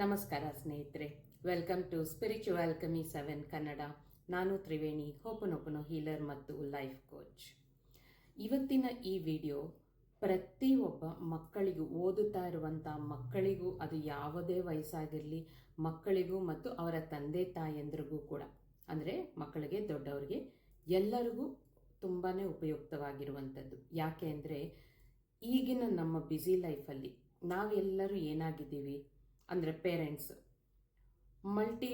ನಮಸ್ಕಾರ ಸ್ನೇಹಿತರೆ. Welcome to spiritual ಕಮಿ ಸೆವೆನ್ ಕನ್ನಡ ನಾನು ತ್ರಿವೇಣಿ ಹೋಪನೊಪನೋ ಹೀಲರ್ ಮತ್ತು ಲೈಫ್ ಕೋಚ್ ಇವತ್ತಿನ ಈ ವಿಡಿಯೋ ಪ್ರತಿಯೊಬ್ಬ ಮಕ್ಕಳಿಗೂ ಓದುತ್ತಾ ಇರುವಂಥ ಮಕ್ಕಳಿಗೂ ಅದು ಯಾವುದೇ ವಯಸ್ಸಾಗಿರಲಿ, ಮಕ್ಕಳಿಗೂ ಮತ್ತು ಅವರ ತಂದೆ ತಾಯಂದ್ರಿಗೂ ಕೂಡ. ಅಂದರೆ ಮಕ್ಕಳಿಗೆ, ದೊಡ್ಡವರಿಗೆ ಎಲ್ಲರಿಗೂ ತುಂಬಾ ಉಪಯುಕ್ತವಾಗಿರುವಂಥದ್ದು. ಯಾಕೆ ಅಂದರೆ ಈಗಿನ ನಮ್ಮ ಬ್ಯುಸಿ ಲೈಫಲ್ಲಿ ನಾವೆಲ್ಲರೂ ಏನಾಗಿದ್ದೀವಿ? ಅಂದರೆ ಪೇರೆಂಟ್ಸ್ ಮಲ್ಟಿ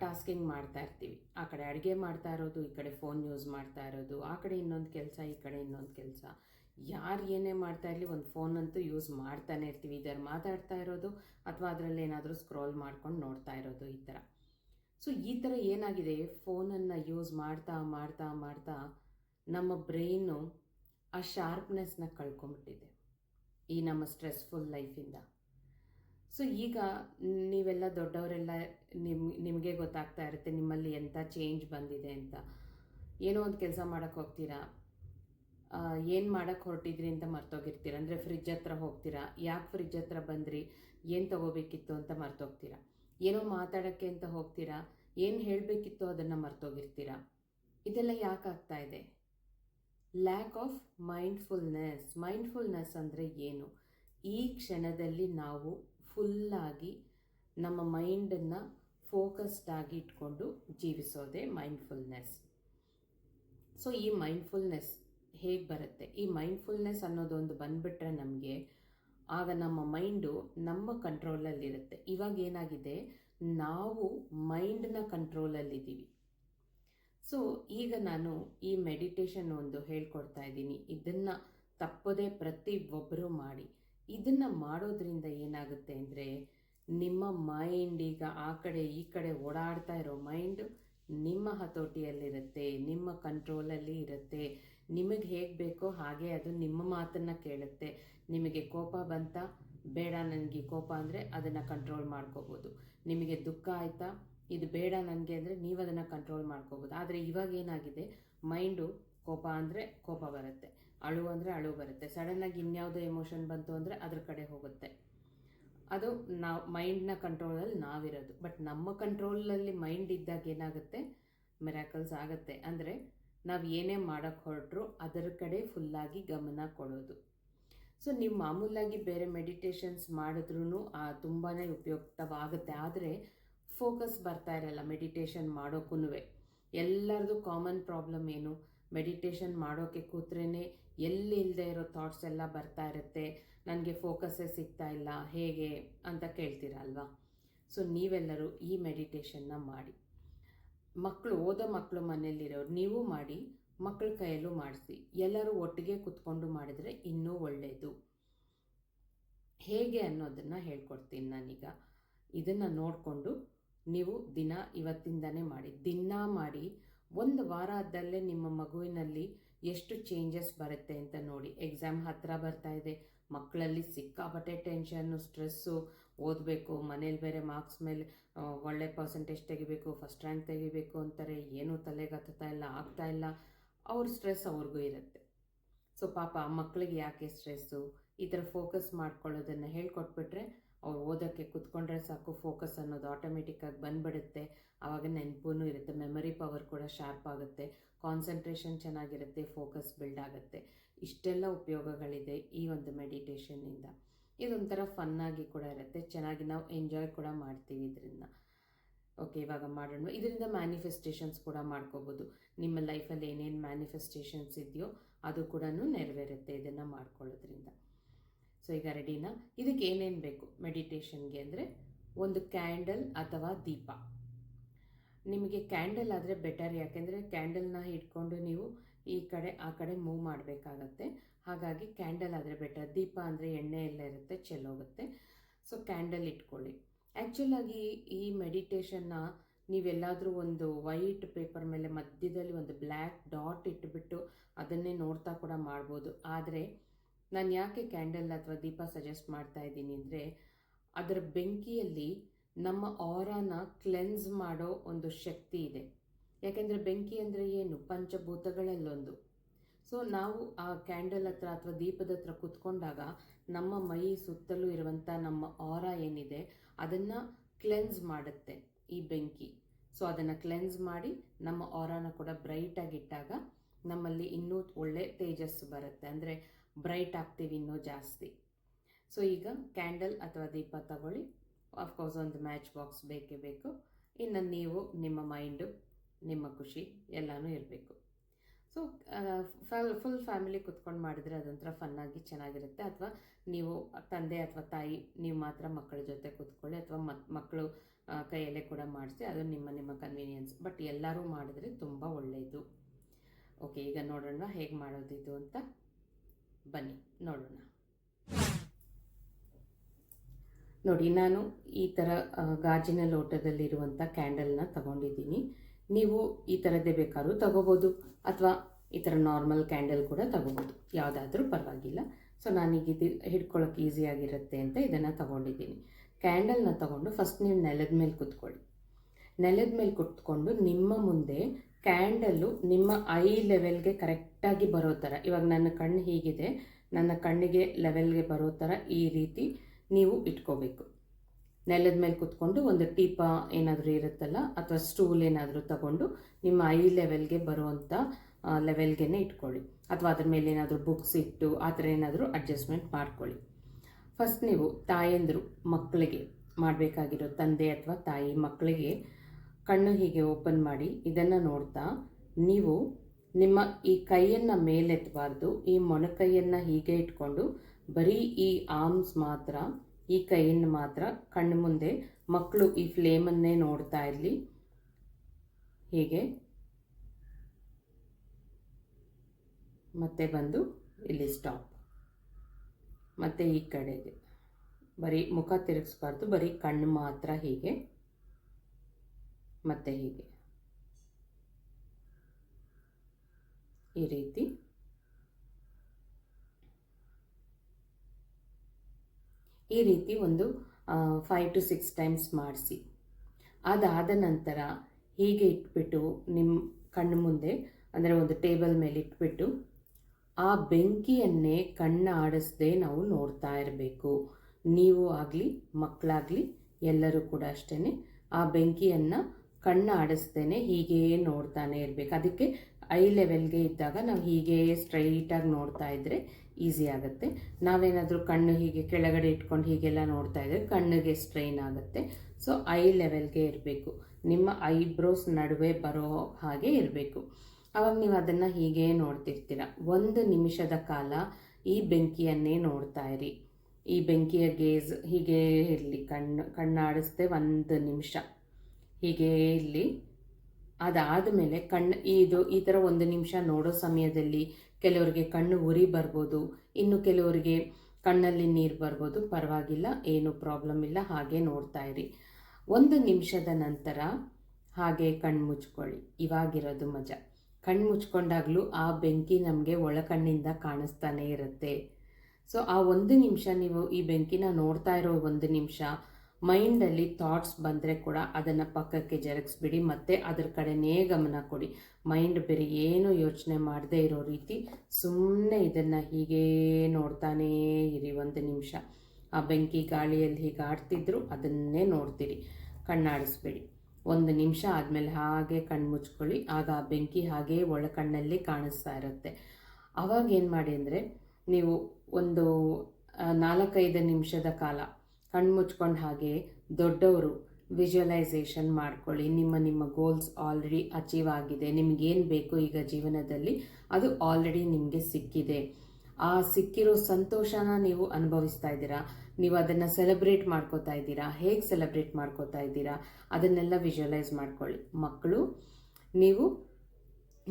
ಟಾಸ್ಕಿಂಗ್ ಮಾಡ್ತಾ ಇರ್ತೀವಿ. ಆ ಕಡೆ ಅಡುಗೆ ಮಾಡ್ತಾ ಇರೋದು, ಈ ಕಡೆ ಫೋನ್ ಯೂಸ್ ಮಾಡ್ತಾ ಇರೋದು, ಆ ಕಡೆ ಇನ್ನೊಂದು ಕೆಲಸ, ಈ ಕಡೆ ಇನ್ನೊಂದು ಕೆಲಸ. ಯಾರು ಏನೇ ಮಾಡ್ತಾ ಇರಲಿ ಒಂದು ಫೋನ್ ಅಂತೂ ಯೂಸ್ ಮಾಡ್ತಾನೆ ಇರ್ತೀವಿ. ಇದರ ಮಾತಾಡ್ತಾ ಇರೋದು ಅಥವಾ ಅದರಲ್ಲಿ ಏನಾದರೂ ಸ್ಕ್ರೋಲ್ ಮಾಡ್ಕೊಂಡು ನೋಡ್ತಾ ಇರೋದು ಈ ಥರ ಸೊ ಈ ಥರ ಏನಾಗಿದೆ? ಫೋನನ್ನು ಯೂಸ್ ಮಾಡ್ತಾ ಮಾಡ್ತಾ ಮಾಡ್ತಾ ನಮ್ಮ ಬ್ರೈನು ಆ ಶಾರ್ಪ್ನೆಸ್ನ ಕಳ್ಕೊಂಬಿಟ್ಟಿದೆ ಈ ನಮ್ಮ ಸ್ಟ್ರೆಸ್ಫುಲ್ ಲೈಫಿಂದ ಸೊ ಈಗ ನೀವೆಲ್ಲ ದೊಡ್ಡವರೆಲ್ಲ ನಿಮ್, ನಿಮಗೆ ಗೊತ್ತಾಗ್ತಾ ಇರುತ್ತೆ ನಿಮ್ಮಲ್ಲಿ ಎಂಥ ಚೇಂಜ್ ಬಂದಿದೆ ಅಂತ. ಏನೋ ಒಂದು ಕೆಲಸ ಮಾಡೋಕ್ಕೆ ಹೋಗ್ತೀರಾ? ಏನು ಮಾಡೋಕ್ಕೆ ಹೊರಟಿದ್ರಿ ಅಂತ ಮರ್ತೋಗಿರ್ತೀರ? ಅಂದರೆ ಫ್ರಿಜ್ ಹತ್ರ ಹೋಗ್ತೀರಾ? ಯಾಕೆ ಫ್ರಿಜ್ ಹತ್ರ ಬಂದ್ರಿ? ಏನು ತಗೋಬೇಕಿತ್ತು ಅಂತ ಮರ್ತೋಗ್ತೀರಾ? ಏನೋ ಮಾತಾಡೋಕ್ಕೆ ಅಂತ ಹೋಗ್ತೀರಾ? ಏನು ಹೇಳಬೇಕಿತ್ತು ಅದನ್ನು ಮರ್ತೋಗಿರ್ತೀರಾ? ಇದೆಲ್ಲ ಯಾಕೆ ಆಗ್ತಾ ಇದೆ? ಲ್ಯಾಕ್ ಆಫ್ ಮೈಂಡ್ಫುಲ್ನೆಸ್ ಮೈಂಡ್ಫುಲ್ನೆಸ್ ಅಂದರೆ ಏನು? ಈ ಕ್ಷಣದಲ್ಲಿ ನಾವು ಫುಲ್ಲಾಗಿ ನಮ್ಮ ಮೈಂಡನ್ನು ಫೋಕಸ್ಡ್ ಆಗಿ ಇಟ್ಕೊಂಡು ಜೀವಿಸೋದೇ ಮೈಂಡ್ಫುಲ್ನೆಸ್ ಸೊ ಈ ಮೈಂಡ್ಫುಲ್ನೆಸ್ ಹೇಗೆ ಬರುತ್ತೆ? ಈ ಮೈಂಡ್ಫುಲ್ನೆಸ್ ಅನ್ನೋದೊಂದು ಬಂದುಬಿಟ್ರೆ ನಮಗೆ ಆಗ ನಮ್ಮ ಮೈಂಡು ನಮ್ಮ ಕಂಟ್ರೋಲಲ್ಲಿರುತ್ತೆ ಇವಾಗ ಏನಾಗಿದೆ? ನಾವು ಮೈಂಡ್ನ ಕಂಟ್ರೋಲಲ್ಲಿದ್ದೀವಿ ಸೊ ಈಗ ನಾನು ಈ ಮೆಡಿಟೇಷನ್ ಒಂದು ಹೇಳ್ಕೊಡ್ತಾ ಇದ್ದೀನಿ. ಇದನ್ನು ತಪ್ಪದೇ ಪ್ರತಿ ಒಬ್ಬರು ಮಾಡಿ. ಇದನ್ನು ಮಾಡೋದ್ರಿಂದ ಏನಾಗುತ್ತೆ ಅಂದರೆ ನಿಮ್ಮ ಮೈಂಡ್ ಈಗ ಆ ಕಡೆ ಈ ಕಡೆ ಓಡಾಡ್ತಾ ಇರೋ ಮೈಂಡ್ ನಿಮ್ಮ ಹತೋಟಿಯಲ್ಲಿರುತ್ತೆ, ನಿಮ್ಮ ಕಂಟ್ರೋಲಲ್ಲಿ ಇರುತ್ತೆ. ನಿಮಗೆ ಹೇಗೆ ಬೇಕೋ ಹಾಗೆ ಅದು ನಿಮ್ಮ ಮಾತನ್ನು ಕೇಳುತ್ತೆ. ನಿಮಗೆ ಕೋಪ ಬಂತ ಬೇಡ ನನಗೆ ಕೋಪ ಅಂದರೆ ಅದನ್ನು ಕಂಟ್ರೋಲ್ ಮಾಡ್ಕೋಬೋದು. ನಿಮಗೆ ದುಃಖ ಆಯಿತಾ ಇದು ಬೇಡ ನನಗೆ ಅಂದರೆ ನೀವು ಅದನ್ನು ಕಂಟ್ರೋಲ್ ಮಾಡ್ಕೋಬೋದು. ಆದರೆ ಇವಾಗ ಏನಾಗಿದೆ? ಮೈಂಡು ಕೋಪ ಅಂದರೆ ಕೋಪ ಬರುತ್ತೆ. ಅಳು ಅಂದರೆ ಅಳು ಬರುತ್ತೆ. ಸಡನ್ನಾಗಿ ಇನ್ಯಾವುದೋ ಎಮೋಷನ್ ಬಂತು ಅಂದರೆ ಅದ್ರ ಕಡೆ ಹೋಗುತ್ತೆ. ಅದು ನಾವು ಮೈಂಡ್ನ ಕಂಟ್ರೋಲಲ್ಲಿ ನಾವಿರೋದು. ಬಟ್ ನಮ್ಮ ಕಂಟ್ರೋಲಲ್ಲಿ ಮೈಂಡ್ ಇದ್ದಾಗ ಏನಾಗುತ್ತೆ? ಮೆರಾಕಲ್ಸ್ ಆಗುತ್ತೆ. ಅಂದರೆ ನಾವು ಏನೇ ಮಾಡೋಕ್ಕೆ ಹೊರಟ್ರು ಅದರ ಕಡೆ ಫುಲ್ಲಾಗಿ ಗಮನ ಕೊಡೋದು. ಸೊ ನೀವು ಮಾಮೂಲಾಗಿ ಬೇರೆ ಮೆಡಿಟೇಷನ್ಸ್ ಮಾಡಿದ್ರೂ ತುಂಬಾ ಉಪಯುಕ್ತವಾಗುತ್ತೆ. ಆದರೆ ಫೋಕಸ್ ಬರ್ತಾ ಇರಲ್ಲ ಮೆಡಿಟೇಷನ್ ಮಾಡೋಕ್ಕೂ ಎಲ್ಲರದು ಕಾಮನ್ ಪ್ರಾಬ್ಲಮ್ ಏನು? ಮೆಡಿಟೇಷನ್ ಮಾಡೋಕ್ಕೆ ಕೂತ್ರೇ ಎಲ್ಲಿ ಇಲ್ಲದೆ ಇರೋ ಥಾಟ್ಸ್ ಎಲ್ಲ ಬರ್ತಾ ಇರುತ್ತೆ. ನನಗೆ ಫೋಕಸ್ಸೇ ಸಿಗ್ತಾ ಇಲ್ಲ. ಹೇಗೆ ಅಂತ ಕೇಳ್ತೀರ ಅಲ್ವಾ ಸೊ ನೀವೆಲ್ಲರೂ ಈ ಮೆಡಿಟೇಷನ್ನ ಮಾಡಿ. ಮಕ್ಕಳು ಓದೋ ಮಕ್ಕಳು ಮನೆಯಲ್ಲಿರೋರು, ನೀವು ಮಾಡಿ ಮಕ್ಕಳ ಕೈಯಲ್ಲೂ ಮಾಡಿಸಿ. ಎಲ್ಲರೂ ಒಟ್ಟಿಗೆ ಕುತ್ಕೊಂಡು ಮಾಡಿದರೆ ಇನ್ನೂ ಒಳ್ಳೆಯದು ಹೇಗೆ ಅನ್ನೋದನ್ನು ಹೇಳ್ಕೊಡ್ತೀನಿ ನಾನೀಗ. ಇದನ್ನು ನೋಡಿಕೊಂಡು ನೀವು ದಿನ ಇವತ್ತಿಂದನೇ ಮಾಡಿ. ದಿನ ಮಾಡಿ. ಒಂದು ವಾರದಲ್ಲೇ ನಿಮ್ಮ ಮಗುವಿನಲ್ಲಿ ಎಷ್ಟು ಚೇಂಜಸ್ ಬರುತ್ತೆ ಅಂತ ನೋಡಿ. ಎಕ್ಸಾಮ್ ಹತ್ತಿರ ಬರ್ತಾ ಇದೆ. ಮಕ್ಕಳಲ್ಲಿ ಸಿಕ್ಕಾಪಟ್ಟೆ ಟೆನ್ಷನ್ನು ಸ್ಟ್ರೆಸ್ಸು ಓದಬೇಕು, ಮನೇಲಿ ಬೇರೆ ಮಾರ್ಕ್ಸ್ ಮೇಲೆ ಒಳ್ಳೆ ಪರ್ಸೆಂಟೇಜ್ ತೆಗಿಬೇಕು ಫಸ್ಟ್ ರ್ಯಾಂಕ್ ತೆಗಿಬೇಕು ಅಂತಾರೆ. ಏನೂ ತಲೆಗೆ ಇಲ್ಲ, ಆಗ್ತಾ ಇಲ್ಲ. ಅವ್ರ ಸ್ಟ್ರೆಸ್ ಅವ್ರಿಗೂ ಇರುತ್ತೆ. ಸೊ ಪಾಪ ಮಕ್ಕಳಿಗೆ ಯಾಕೆ ಸ್ಟ್ರೆಸ್ಸು ಈ ಥರ ಫೋಕಸ್ ಮಾಡ್ಕೊಳ್ಳೋದನ್ನು ಹೇಳ್ಕೊಟ್ಬಿಟ್ರೆ ಅವ್ರು ಓದೋಕ್ಕೆ ಕುತ್ಕೊಂಡ್ರೆ ಸಾಕು ಫೋಕಸ್ ಅನ್ನೋದು ಆಟೋಮೆಟಿಕ್ಕಾಗಿ ಬಂದ್ಬಿಡುತ್ತೆ. ಆವಾಗ ನೆನಪೂ ಇರುತ್ತೆ ಮೆಮರಿ ಪವರ್ ಕೂಡ ಶಾರ್ಪ್ ಆಗುತ್ತೆ ಕಾನ್ಸಂಟ್ರೇಷನ್ ಚೆನ್ನಾಗಿರುತ್ತೆ ಫೋಕಸ್ ಬಿಲ್ಡ್ ಆಗುತ್ತೆ. ಇಷ್ಟೆಲ್ಲ ಉಪಯೋಗಗಳಿದೆ ಈ ಒಂದು ಮೆಡಿಟೇಷನಿಂದ ಇದೊಂಥರ ಫನ್ನಾಗಿ ಕೂಡ ಇರುತ್ತೆ, ಚೆನ್ನಾಗಿ ನಾವು ಎಂಜಾಯ್ ಕೂಡ ಮಾಡ್ತೀವಿ ಇದರಿಂದ. ಓಕೆ ಇವಾಗ ಮಾಡೋಣ. ಇದರಿಂದ ಮ್ಯಾನಿಫೆಸ್ಟೇಷನ್ಸ್ ಕೂಡ ಮಾಡ್ಕೋಬೋದು. ನಿಮ್ಮ ಲೈಫಲ್ಲಿ ಏನೇನು ಮ್ಯಾನಿಫೆಸ್ಟೇಷನ್ಸ್ ಇದೆಯೋ ಅದು ಕೂಡ ನೆರವೇರುತ್ತೆ ಇದನ್ನು ಮಾಡ್ಕೊಳ್ಳೋದ್ರಿಂದ. ಸೊ ಈಗ ರೆಡಿನಾ? ಇದಕ್ಕೆ ಏನೇನು ಬೇಕು? ಮೆಡಿಟೇಷನ್ಗೆ ಅಂದರೆ ಒಂದು ಕ್ಯಾಂಡಲ್ ಅಥವಾ ದೀಪ. ನಿಮಗೆ ಕ್ಯಾಂಡಲ್ ಆದರೆ ಬೆಟರ್, ಯಾಕೆಂದರೆ ಕ್ಯಾಂಡಲ್ನ ಇಟ್ಕೊಂಡು ನೀವು ಈ ಕಡೆ, ಆ ಕಡೆ ಮೂವ್ ಮಾಡಬೇಕಾಗತ್ತೆ. ಹಾಗಾಗಿ ಕ್ಯಾಂಡಲ್ ಆದರೆ ಬೆಟರ್, ದೀಪ ಅಂದರೆ ಎಣ್ಣೆ ಎಲ್ಲ ಇರುತ್ತೆ, ಚೆಲ್ಲೋಗುತ್ತೆ. ಸೊ ಕ್ಯಾಂಡಲ್ ಇಟ್ಕೊಳ್ಳಿ. ಆ್ಯಕ್ಚುಲಾಗಿ ಈ ಮೆಡಿಟೇಷನ್ನ ನೀವೆಲ್ಲಾದರೂ ಒಂದು ವೈಟ್ ಪೇಪರ್ ಮೇಲೆ ಮಧ್ಯದಲ್ಲಿ ಒಂದು ಬ್ಲ್ಯಾಕ್ ಡಾಟ್ ಇಟ್ಬಿಟ್ಟು ಅದನ್ನೇ ನೋಡ್ತಾ ಕೂಡ ಮಾಡ್ಬೋದು. ಆದರೆ ನಾನು ಯಾಕೆ ಕ್ಯಾಂಡಲ್ ಅಥವಾ ದೀಪ ಸಜೆಸ್ಟ್ ಮಾಡ್ತಾ ಇದ್ದೀನಿ ಅಂದರೆ, ಅದರ ಬೆಂಕಿಯಲ್ಲಿ ನಮ್ಮ ಆರಾನ ಕ್ಲೆನ್ಸ್ ಮಾಡೋ ಒಂದು ಶಕ್ತಿ ಇದೆ. ಯಾಕೆಂದರೆ ಬೆಂಕಿ ಅಂದರೆ ಏನು? ಪಂಚಭೂತಗಳಲ್ಲೊಂದು. ಸೊ ನಾವು ಆ ಕ್ಯಾಂಡಲ್ ಹತ್ರ ಅಥವಾ ದೀಪದ ಹತ್ರ ಕುತ್ಕೊಂಡಾಗ ನಮ್ಮ ಮೈ ಸುತ್ತಲೂ ಇರುವಂಥ ನಮ್ಮ ಆರ ಏನಿದೆ, ಅದನ್ನು ಕ್ಲೆನ್ಸ್ ಮಾಡುತ್ತೆ ಈ ಬೆಂಕಿ. ಸೊ ಅದನ್ನು ಕ್ಲೆನ್ಸ್ ಮಾಡಿ ನಮ್ಮ ಆರಾನ ಕೂಡ ಬ್ರೈಟಾಗಿ ಇಟ್ಟಾಗ ನಮ್ಮಲ್ಲಿ ಇನ್ನೂ ಒಳ್ಳೆ ತೇಜಸ್ಸು ಬರುತ್ತೆ. ಅಂದರೆ ಬ್ರೈಟ್ ಆಗ್ತೀವಿ ಇನ್ನೂ ಜಾಸ್ತಿ. ಸೊ ಈಗ ಕ್ಯಾಂಡಲ್ ಅಥವಾ ದೀಪ ತಗೊಳ್ಳಿ. ಅಫ್ಕೋರ್ಸ್ ಒಂದು ಮ್ಯಾಚ್ ಬಾಕ್ಸ್ ಬೇಕೇ ಬೇಕು. ಇನ್ನು ನೀವು, ನಿಮ್ಮ ಮೈಂಡು ನಿಮ್ಮ ಖುಷಿ ಎಲ್ಲನೂ ಇರಬೇಕು. ಸೊ ಫಲ್ ಫ್ಯಾಮಿಲಿ ಕುತ್ಕೊಂಡು ಮಾಡಿದರೆ ಅದೊಂಥರ ಫನ್ನಾಗಿ ಚೆನ್ನಾಗಿರುತ್ತೆ. ಅಥವಾ ನೀವು ತಂದೆ ಅಥವಾ ತಾಯಿ, ನೀವು ಮಾತ್ರ ಮಕ್ಕಳ ಜೊತೆ ಕೂತ್ಕೊಳ್ಳಿ. ಅಥವಾ ಮಕ್, ಮಕ್ಕಳು ಕೈಯಲ್ಲೇ ಕೂಡ ಮಾಡಿಸಿ, ಅದು ನಿಮ್ಮ ನಿಮ್ಮ ಕನ್ವೀನಿಯನ್ಸ್ ಬಟ್ ಎಲ್ಲರೂ ಮಾಡಿದ್ರೆ ತುಂಬ ಒಳ್ಳೆಯದು ಓಕೆ ಈಗ ನೋಡೋಣ ಹೇಗೆ ಮಾಡೋದಿದು ಅಂತ. ಬನ್ನಿ, ನೋಡೋಣ. ನೋಡಿ, ನಾನು ಈ ಥರ ಗಾಜಿನ ಲೋಟದಲ್ಲಿರುವಂಥ ಕ್ಯಾಂಡಲ್ನ ತಗೊಂಡಿದ್ದೀನಿ. ನೀವು ಈ ಥರದ್ದೇ ಬೇಕಾದ್ರೂ ತಗೋಬೋದು, ಅಥವಾ ಈ ಥರ ನಾರ್ಮಲ್ ಕ್ಯಾಂಡಲ್ ಕೂಡ ತಗೋಬೋದು. ಯಾವುದಾದ್ರೂ ಪರವಾಗಿಲ್ಲ. ಸೊ ನಾನೀಗ ಇದು ಹಿಡ್ಕೊಳ್ಳೋಕೆ ಈಸಿಯಾಗಿರುತ್ತೆ ಅಂತ ಇದನ್ನು ತಗೊಂಡಿದ್ದೀನಿ. ಕ್ಯಾಂಡಲ್ನ ತಗೊಂಡು ಫಸ್ಟ್ ನೀವು ನೆಲದ ಮೇಲೆ ಕುತ್ಕೊಳ್ಳಿ. ನೆಲದ ಮೇಲೆ ಕುತ್ಕೊಂಡು ನಿಮ್ಮ ಮುಂದೆ ಕ್ಯಾಂಡಲ್ಲು ನಿಮ್ಮ ಐ ಲೆವೆಲ್ಗೆ ಕರೆಕ್ಟಾಗಿ ಬರೋ ಥರ, ಇವಾಗ ನನ್ನ ಕಣ್ಣು ಹೀಗಿದೆ, ನನ್ನ ಕಣ್ಣಿಗೆ ಲೆವೆಲ್ಗೆ ಬರೋ ಥರ ಈ ರೀತಿ ನೀವು ಇಟ್ಕೋಬೇಕು. ನೆಲದ ಮೇಲೆ ಕುತ್ಕೊಂಡು ಒಂದು ಟೀಪ ಏನಾದರೂ ಇರುತ್ತಲ್ಲ, ಅಥವಾ ಸ್ಟೂಲ್ ಏನಾದರೂ ತಗೊಂಡು ನಿಮ್ಮ ಐ ಲೆವೆಲ್ಗೆ ಬರುವಂಥ ಲೆವೆಲ್ಗೆ ಇಟ್ಕೊಳ್ಳಿ. ಅಥವಾ ಅದ್ರ ಮೇಲೆ ಏನಾದರೂ ಬುಕ್ಸ್ ಇಟ್ಟು ಆ ಥರ ಏನಾದರೂ ಅಡ್ಜಸ್ಟ್ಮೆಂಟ್ ಮಾಡ್ಕೊಳ್ಳಿ. ಫಸ್ಟ್ ನೀವು ತಾಯಂದರು ಮಕ್ಕಳಿಗೆ ಮಾಡಬೇಕಾಗಿರೋ ತಂದೆ ಅಥವಾ ತಾಯಿ ಮಕ್ಕಳಿಗೆ ಕಣ್ಣು ಹೀಗೆ ಓಪನ್ ಮಾಡಿ ಇದನ್ನು ನೋಡ್ತಾ, ನೀವು ನಿಮ್ಮ ಈ ಕೈಯನ್ನು ಮೇಲೆತ್ತಬಾರ್ದು ಈ ಮೊಣಕೈಯನ್ನು ಹೀಗೆ ಇಟ್ಕೊಂಡು ಬರೀ ಈ ಆರ್ಮ್ಸ್ ಮಾತ್ರ, ಈ ಕೈಯನ್ನು ಮಾತ್ರ ಕಣ್ಣು ಮುಂದೆ ಮಕ್ಕಳು ಈ ಫ್ಲೇಮನ್ನೇ ನೋಡ್ತಾ ಇರಲಿ. ಹೀಗೆ. ಮತ್ತೆ ಬಂದು ಇಲ್ಲಿ ಸ್ಟಾಪ್ ಮತ್ತೆ ಈ ಕಡೆಗೆ. ಬರೀ ಮುಖ ತಿರುಗಿಸ್ಬಾರ್ದು, ಬರೀ ಕಣ್ಣು ಮಾತ್ರ ಹೀಗೆ. ಮತ್ತೆ ಹೀಗೆ. ಈ ರೀತಿ. ಈ ರೀತಿ ಒಂದು ಫೈವ್ ಟು ಸಿಕ್ಸ್ ಟೈಮ್ಸ್ ಮಾಡಿಸಿ. ಅದಾದ ನಂತರ ಹೀಗೆ ಇಟ್ಬಿಟ್ಟು ನಿಮ್ಮ ಕಣ್ಣು ಮುಂದೆ, ಅಂದರೆ ಒಂದು ಟೇಬಲ್ ಮೇಲೆ ಇಟ್ಬಿಟ್ಟು ಆ ಬೆಂಕಿಯನ್ನೇ ಕಣ್ಣು ಆಡಿಸ್ದೆ ನಾವು ನೋಡ್ತಾ ಇರಬೇಕು. ನೀವು ಆಗಲಿ ಮಕ್ಕಳಾಗಲಿ ಎಲ್ಲರೂ ಕೂಡ ಅಷ್ಟೇ ಆ ಬೆಂಕಿಯನ್ನು ಕಣ್ಣು ಆಡಿಸ್ದೇನೆ ಹೀಗೇ ನೋಡ್ತಾನೆ ಇರಬೇಕು. ಅದಕ್ಕೆ ಐ ಲೆವೆಲ್ಗೆ ಇದ್ದಾಗ ನಾವು ಹೀಗೆ ಸ್ಟ್ರೈಟಾಗಿ ನೋಡ್ತಾ ಇದ್ದರೆ ಈಸಿ ಆಗುತ್ತೆ. ನಾವೇನಾದರೂ ಕಣ್ಣು ಹೀಗೆ ಕೆಳಗಡೆ ಇಟ್ಕೊಂಡು ಹೀಗೆಲ್ಲ ನೋಡ್ತಾ ಇದ್ದರೆ ಕಣ್ಣಿಗೆ ಸ್ಟ್ರೈನ್ ಆಗುತ್ತೆ. ಸೊ ಐ ಲೆವೆಲ್ಗೆ ಇರಬೇಕು. ನಿಮ್ಮ ಐಬ್ರೋಸ್ ನಡುವೆ ಬರೋ ಹಾಗೆ ಇರಬೇಕು. ಆವಾಗ ನೀವು ಅದನ್ನು ಹೀಗೆ ನೋಡ್ತಿರ್ತೀರ. ಒಂದು ನಿಮಿಷದ ಕಾಲ ಈ ಬೆಂಕಿಯನ್ನೇ ನೋಡ್ತಾ ಇರಿ. ಈ ಬೆಂಕಿಯ ಗೇಜ್ ಹೀಗೆ ಇರಲಿ. ಕಣ್ಣು ಕಣ್ಣಾಡಿಸ್ದೆ ಒಂದು ನಿಮಿಷ. ಹೀಗೆ ಇಲ್ಲಿ ಅದಾದ ಮೇಲೆ ಕಣ್ಣು ಇದು ಈ ಥರ ಒಂದು ನಿಮಿಷ ನೋಡೋ ಸಮಯದಲ್ಲಿ ಕೆಲವರಿಗೆ ಕಣ್ಣು ಉರಿ ಬರ್ಬೋದು. ಇನ್ನು ಕೆಲವರಿಗೆ ಕಣ್ಣಲ್ಲಿ ನೀರು ಬರ್ಬೋದು. ಪರವಾಗಿಲ್ಲ, ಏನು ಪ್ರಾಬ್ಲಮ್ ಇಲ್ಲ. ಹಾಗೆ ನೋಡ್ತಾ ಇರಿ. ಒಂದು ನಿಮಿಷದ ನಂತರ ಹಾಗೆ ಕಣ್ಣು ಮುಚ್ಕೊಳ್ಳಿ. ಇವಾಗಿರೋದು ಮಜಾ. ಕಣ್ಣು ಮುಚ್ಕೊಂಡಾಗಲೂ ಆ ಬೆಂಕಿ ನಮಗೆ ಒಳ ಕಣ್ಣಿಂದ ಕಾಣಿಸ್ತಾನೆ ಇರುತ್ತೆ. ಸೊ ಆ ಒಂದು ನಿಮಿಷ ನೀವು ಈ ಬೆಂಕಿನ ನೋಡ್ತಾ ಇರೋ ಒಂದು ನಿಮಿಷ ಮೈಂಡಲ್ಲಿ ಥಾಟ್ಸ್ ಬಂದರೆ ಕೂಡ ಅದನ್ನು ಪಕ್ಕಕ್ಕೆ ಜರುಗಿಸ್ಬಿಡಿ, ಮತ್ತು ಅದರ ಕಡೆನೇ ಗಮನ ಕೊಡಿ. ಮೈಂಡ್ ಬೇರೆ ಏನು ಯೋಚನೆ ಮಾಡದೇ ಇರೋ ರೀತಿ ಸುಮ್ಮನೆ ಇದನ್ನು ಹೀಗೇ ನೋಡ್ತಾನೇ ಇರಿ ಒಂದು ನಿಮಿಷ. ಆ ಬೆಂಕಿ ಗಾಳಿಯಲ್ಲಿ ಹೀಗೆ ಆಡ್ತಿದ್ರು ಅದನ್ನೇ ನೋಡ್ತೀರಿ, ಕಣ್ಣಾಡಿಸ್ಬೇಡಿ. ಒಂದು ನಿಮಿಷ ಆದಮೇಲೆ ಹಾಗೆ ಕಣ್ಣು ಮುಚ್ಕೊಳ್ಳಿ, ಆಗ ಆ ಬೆಂಕಿ ಹಾಗೆ ಒಳ ಕಣ್ಣಲ್ಲಿ ಕಾಣಿಸ್ತಾ ಇರುತ್ತೆ. ಆವಾಗ ಏನು ಮಾಡಿ ಅಂದರೆ, ನೀವು ಒಂದು ನಾಲ್ಕೈದು ನಿಮಿಷದ ಕಾಲ ಕಣ್ಣು ಮುಚ್ಕೊಂಡು ಹಾಗೆ ದೊಡ್ಡವರು ವಿಜುವಲೈಸೇಷನ್ ಮಾಡ್ಕೊಳ್ಳಿ. ನಿಮ್ಮ ನಿಮ್ಮ ಗೋಲ್ಸ್ ಆಲ್ರೆಡಿ ಅಚೀವ್ ಆಗಿದೆ. ನಿಮಗೇನು ಬೇಕು ಈಗ ಜೀವನದಲ್ಲಿ? ಅದು ಆಲ್ರೆಡಿ ನಿಮಗೆ ಸಿಕ್ಕಿದೆ. ಆ ಸಿಕ್ಕಿರೋ ಸಂತೋಷನ ನೀವು ಅನುಭವಿಸ್ತಾ ಇದ್ದೀರಾ? ನೀವು ಅದನ್ನು ಸೆಲೆಬ್ರೇಟ್ ಮಾಡ್ಕೋತಾ ಇದ್ದೀರಾ? ಹೇಗೆ ಸೆಲೆಬ್ರೇಟ್ ಮಾಡ್ಕೋತಾ ಇದ್ದೀರಾ? ಅದನ್ನೆಲ್ಲ ವಿಜುವಲೈಸ್ ಮಾಡ್ಕೊಳ್ಳಿ. ಮಕ್ಕಳು, ನೀವು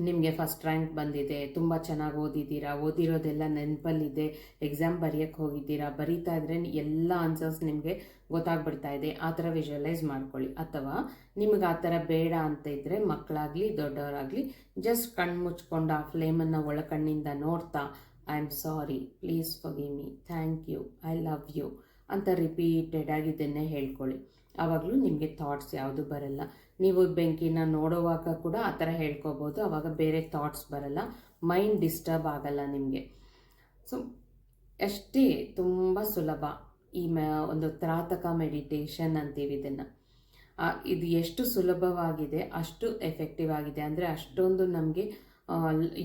ನಿಮಗೆ ಫಸ್ಟ್ ರ್ಯಾಂಕ್ ಬಂದಿದೆ, ತುಂಬ ಚೆನ್ನಾಗಿ ಓದಿದ್ದೀರಾ, ಓದಿರೋದೆಲ್ಲ ನೆನಪಲ್ಲಿದೆ ಎಕ್ಸಾಮ್ ಬರೆಯೋಕ್ಕೆ ಹೋಗಿದ್ದೀರಾ, ಬರೀತಾ ಇದ್ರೆ ಎಲ್ಲ ಆನ್ಸರ್ಸ್ ನಿಮಗೆ ಗೊತ್ತಾಗ್ಬಿಡ್ತಾ ಇದೆ, ಆ ಥರ ವಿಜುವಲೈಸ್ ಮಾಡ್ಕೊಳ್ಳಿ. ಅಥವಾ ನಿಮಗೆ ಆ ಥರ ಬೇಡ ಅಂತ ಇದ್ದರೆ ಮಕ್ಕಳಾಗಲಿ ದೊಡ್ಡವರಾಗಲಿ ಜಸ್ಟ್ ಕಣ್ಣು ಮುಚ್ಕೊಂಡು ಆ ಫ್ಲೇಮನ್ನು ಒಳಕಣ್ಣಿಂದ ನೋಡ್ತಾ I am sorry please forgive me thank you I love you ಅಂತ ರಿಪೀಟೆಡ್ ಆಗಿ ಇದನ್ನೇ ಹೇಳ್ಕೊಳ್ಳಿ. ಆವಾಗಲೂ ನಿಮಗೆ ಥಾಟ್ಸ್ ಯಾವುದು ಬರಲ್ಲ. ನೀವು ಬೆಂಕಿನ ನೋಡೋವಾಗ ಕೂಡ ಆ ಥರ ಹೇಳ್ಕೊಬೋದು. ಆವಾಗ ಬೇರೆ ಥಾಟ್ಸ್ ಬರಲ್ಲ. ಮೈಂಡ್ ಡಿಸ್ಟರ್ಬ್ ಆಗಲ್ಲ ನಿಮಗೆ. ಸೊ ಅಷ್ಟೇ ತುಂಬ ಸುಲಭ ಈ ಮ, ಒಂದು ತ್ರಾತಕ ಮೆಡಿಟೇಷನ್ ಅಂತೀವಿ ಇದನ್ನು. ಇದು ಎಷ್ಟು ಸುಲಭವಾಗಿದೆ, ಅಷ್ಟು ಎಫೆಕ್ಟಿವ್ ಆಗಿದೆ ಅಂದರೆ ಅಷ್ಟೊಂದು ನಮಗೆ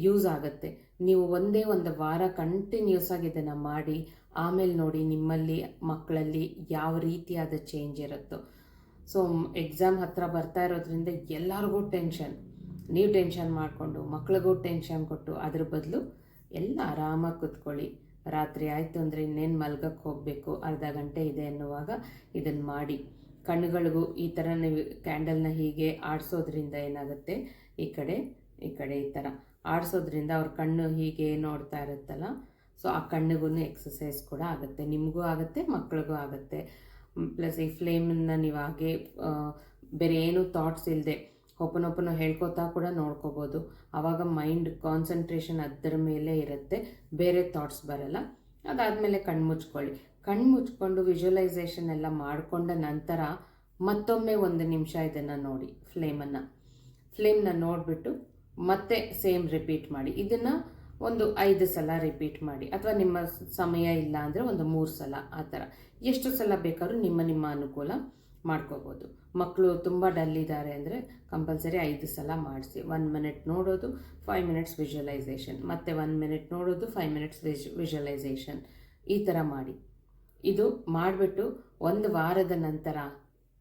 ಯೂಸ್ ಆಗುತ್ತೆ. ನೀವು ಒಂದೇ ಒಂದು ವಾರ ಕಂಟಿನ್ಯೂಸ್ ಆಗಿ ಇದನ್ನು ಮಾಡಿ, ಆಮೇಲೆ ನೋಡಿ ನಿಮ್ಮಲ್ಲಿ, ಮಕ್ಕಳಲ್ಲಿ ಯಾವ ರೀತಿಯಾದ ಚೇಂಜ್ ಇರುತ್ತೋ. ಸೊ ಎಕ್ಸಾಮ್ ಹತ್ರ ಬರ್ತಾ ಇರೋದ್ರಿಂದ ಎಲ್ಲರಿಗೂ ಟೆನ್ಷನ್ ನೀವು ಟೆನ್ಷನ್ ಮಾಡಿಕೊಂಡು, ಮಕ್ಳಿಗೂ ಟೆನ್ಷನ್ ಕೊಟ್ಟು, ಅದ್ರ ಬದಲು ಎಲ್ಲ ಆರಾಮಾಗಿ ಕೂತ್ಕೊಳ್ಳಿ. ರಾತ್ರಿ ಆಯಿತು ಅಂದರೆ ಇನ್ನೇನು ಮಲ್ಗಕ್ಕೆ ಹೋಗಬೇಕು, ಅರ್ಧ ಗಂಟೆ ಇದೆ ಅನ್ನುವಾಗ ಇದನ್ನು ಮಾಡಿ. ಕಣ್ಣುಗಳಿಗೂ ಈ ಥರ ನೀವು ಕ್ಯಾಂಡಲ್ನ ಹೀಗೆ ಆಡಿಸೋದ್ರಿಂದ ಏನಾಗುತ್ತೆ? ಈ ಕಡೆ ಈ ಕಡೆ ಈ ಥರ ಆಡಿಸೋದ್ರಿಂದ ಅವ್ರ ಕಣ್ಣು ಹೀಗೆ ನೋಡ್ತಾ ಇರುತ್ತಲ್ಲ, ಸೊ ಆ ಕಣ್ಣಿಗೂ ಎಕ್ಸಸೈಸ್ ಕೂಡ ಆಗುತ್ತೆ. ನಿಮಗೂ ಆಗುತ್ತೆ, ಮಕ್ಳಿಗೂ ಆಗುತ್ತೆ. ಪ್ಲಸ್ ಈ ಫ್ಲೇಮನ್ನು ನೀವು ಬೇರೆ ಏನು ಥಾಟ್ಸ್ ಇಲ್ಲದೆ ಒಪನೊಪನ ಹೇಳ್ಕೊತಾ ಕೂಡ ನೋಡ್ಕೋಬೋದು. ಆವಾಗ ಮೈಂಡ್ ಕಾನ್ಸಂಟ್ರೇಷನ್ ಅದರ ಮೇಲೆ ಇರುತ್ತೆ, ಬೇರೆ ಥಾಟ್ಸ್ ಬರಲ್ಲ. ಅದಾದಮೇಲೆ ಕಣ್ಣು ಮುಚ್ಕೊಳ್ಳಿ. ಕಣ್ಣು ಮುಚ್ಕೊಂಡು ವಿಜುವಲೈಸೇಷನ್ ಎಲ್ಲ ಮಾಡಿಕೊಂಡ ನಂತರ ಮತ್ತೊಮ್ಮೆ ಒಂದು ನಿಮಿಷ ಇದನ್ನು ನೋಡಿ ಫ್ಲೇಮನ್ನು ಫ್ಲೇಮ್ನ ನೋಡಿಬಿಟ್ಟು ಮತ್ತೆ ಸೇಮ್ ರಿಪೀಟ್ ಮಾಡಿ. ಇದನ್ನು ಒಂದು ಐದು ಸಲ ರಿಪೀಟ್ ಮಾಡಿ, ಅಥವಾ ನಿಮ್ಮ ಸಮಯ ಇಲ್ಲ ಅಂದರೆ ಒಂದು ಮೂರು ಸಲ ಆ ಥರ. ಎಷ್ಟು ಸಲ ಬೇಕಾದ್ರೂ ನಿಮ್ಮ ನಿಮ್ಮ ಅನುಕೂಲ ಮಾಡ್ಕೋಬೋದು. ಮಕ್ಕಳು ತುಂಬ ಡಲ್ ಇದ್ದಾರೆ ಅಂದರೆ ಕಂಪಲ್ಸರಿ ಐದು ಸಲ ಮಾಡಿಸಿ. ಒನ್ ಮಿನಿಟ್ ನೋಡೋದು ಫೈವ್ ಮಿನಿಟ್ಸ್ ವಿಜುವಲೈಸೇಷನ್ ಮತ್ತು ಒನ್ ಮಿನಿಟ್ ನೋಡೋದು ಫೈವ್ ಮಿನಿಟ್ಸ್ ವಿಜ್ ವಿಜುವಲೈಸೇಷನ್ ಈ ಥರ ಮಾಡಿ. ಇದು ಮಾಡಿಬಿಟ್ಟು ಒಂದು ವಾರದ ನಂತರ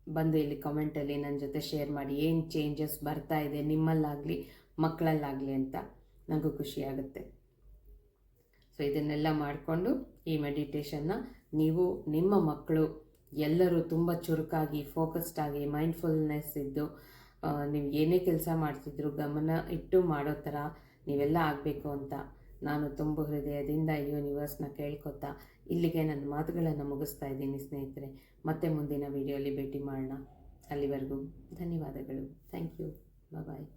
ಬಂದು ಇಲ್ಲಿ ಕಮೆಂಟಲ್ಲಿ ನನ್ನ ಜೊತೆ ಶೇರ್ ಮಾಡಿ. ಏನು ಚೇಂಜಸ್ ಬರ್ತಾ ಇದೆ ನಿಮ್ಮಲ್ಲಾಗಲಿ ಮಕ್ಕಳಲ್ಲಾಗಲಿ ಅಂತ. ನನಗೂ ಖುಷಿಯಾಗುತ್ತೆ. ಸೊ ಇದನ್ನೆಲ್ಲ ಮಾಡಿಕೊಂಡು ಈ ಮೆಡಿಟೇಷನ್ನ ನೀವು ನಿಮ್ಮ ಮಕ್ಕಳು ಎಲ್ಲರೂ ತುಂಬ ಚುರುಕಾಗಿ ಫೋಕಸ್ಡ್ ಆಗಿ ಮೈಂಡ್ಫುಲ್ನೆಸ್ ಇದ್ದು ನೀವು ಏನೇ ಕೆಲಸ ಮಾಡ್ತಿದ್ರು ಗಮನ ಇಟ್ಟು ಮಾಡೋ ಥರ ನೀವೆಲ್ಲ ಆಗಬೇಕು ಅಂತ ನಾನು ತುಂಬ ಹೃದಯದಿಂದ ಯೂನಿವರ್ಸ್ನ ಕೇಳ್ಕೊತಾ ಇಲ್ಲಿಗೆ ನನ್ನ ಮಾತುಗಳನ್ನು ಮುಗಿಸ್ತಾ ಇದ್ದೀನಿ ಸ್ನೇಹಿತರೆ. ಮತ್ತೆ ಮುಂದಿನ ವಿಡಿಯೋಲಿ ಭೇಟಿ ಮಾಡೋಣ. ಅಲ್ಲಿವರೆಗೂ ಧನ್ಯವಾದಗಳು. Thank you bye